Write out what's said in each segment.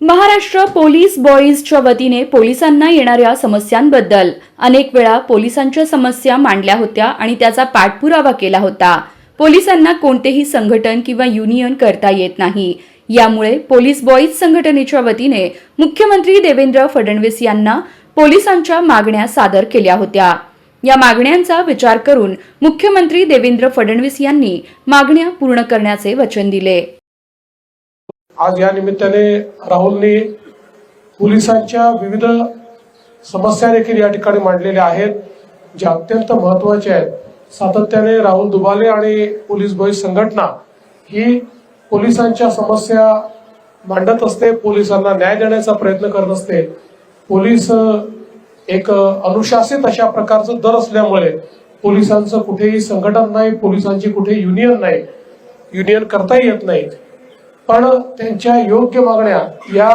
Maharashtra police बॉईजच्या वतीने पोलिसांना येणाऱ्या समस्यांबद्दल. अनेक वेळा पोलिसांच्या समस्या मांडल्या होत्या आणि त्याचा पाठपुरावा केला होता. पोलिसांना कोणतेही संघटन किंवा युनियन करता येत नाही. यामुळे पोलीस बॉईज संघटनेच्या वतीने मुख्यमंत्री देवेंद्र फडणवीस यांना पोलिसांच्या मागण्या सादर केल्या होत्या. या मागण्यांचा विचार करून मुख्यमंत्री देवेंद्र फडणवीस यांनी मागण्या पूर्ण करण्याचे वचन दिले. आज या निमित्ताने राहुलनी पोलिसांच्या विविध समस्या देखील या ठिकाणी मांडलेल्या आहेत ज्या अत्यंत महत्त्वाच्या आहेत. सातत्याने राहुल दुबाले आणि पोलीस बॉय संघटना ही पोलिसांच्या समस्या मांडत असते पोलिसांना न्याय देण्याचा प्रयत्न करत असते. पोलीस एक अनुशासित अशा प्रकारचं दर असल्यामुळे पोलिसांचं कुठेही संघटन नाही पोलिसांची कुठे युनियन नाही युनियन करता येत नाही. पण त्यांच्या योग्य मागण्या या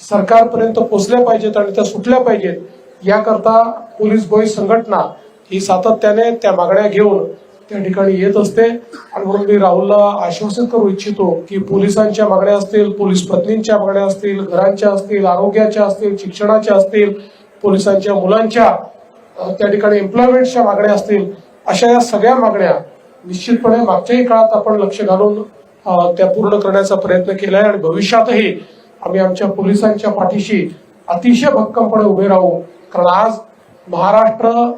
सरकारपर्यंत पोचल्या पाहिजेत आणि त्या सुटल्या पाहिजेत. याकरता पोलीस बॉईज संघटना ही सातत्याने त्या मागण्या घेऊन त्या ठिकाणी येत असते. आणि म्हणून मी राहुलला आश्वासित करू इच्छितो की पोलिसांच्या मागण्या असतील पोलीस पत्नींच्या मागण्या असतील घरांच्या असतील आरोग्याच्या असतील शिक्षणाच्या असतील पोलिसांच्या मुलांच्या त्या ठिकाणी एम्प्लॉयमेंटच्या मागण्या असतील अशा या सगळ्या मागण्या निश्चितपणे मागच्याही काळात आपण लक्ष घालून त्या पूर्ण करण्याचा प्रयत्न केलाय आणि भविष्यातही आम्ही आमच्या पोलिसांच्या पाठीशी अतिशय भक्कमपणे उभे राहू. कारण आज महाराष्ट्र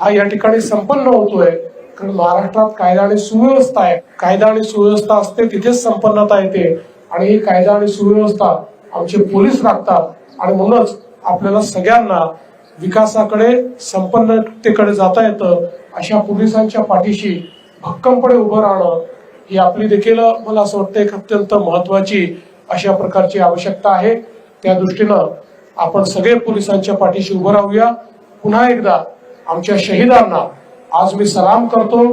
हा या ठिकाणी संपन्न होतोय. कारण महाराष्ट्रात कायदा आणि सुव्यवस्था आहे. कायदा आणि सुव्यवस्था असते तिथेच संपन्नता येते. आणि ही कायदा आणि सुव्यवस्था आमचे पोलीस राखतात. आणि म्हणूनच आपल्याला सगळ्यांना विकासाकडे संपन्नतेकडे जाता येतं. अशा पोलिसांच्या पाठीशी भक्कमपणे उभं राहणं ही आपली देखील मला असं वाटतं एक अत्यंत महत्वाची अशा प्रकारची आवश्यकता आहे. त्या दृष्टीनं आपण सगळे पोलिसांच्या पाठीशी उभं राहूया. पुन्हा एकदा आमच्या शहीदांना आज मी सलाम करतो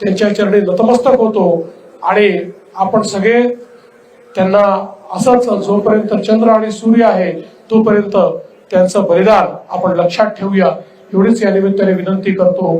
त्यांच्या चरणी नतमस्तक होतो आणि आपण सगळे त्यांना असंच जोपर्यंत चंद्र आणि सूर्य आहे तोपर्यंत त्यांचं बलिदान आपण लक्षात ठेवूया. एवढीच या निमित्ताने विनंती करतो.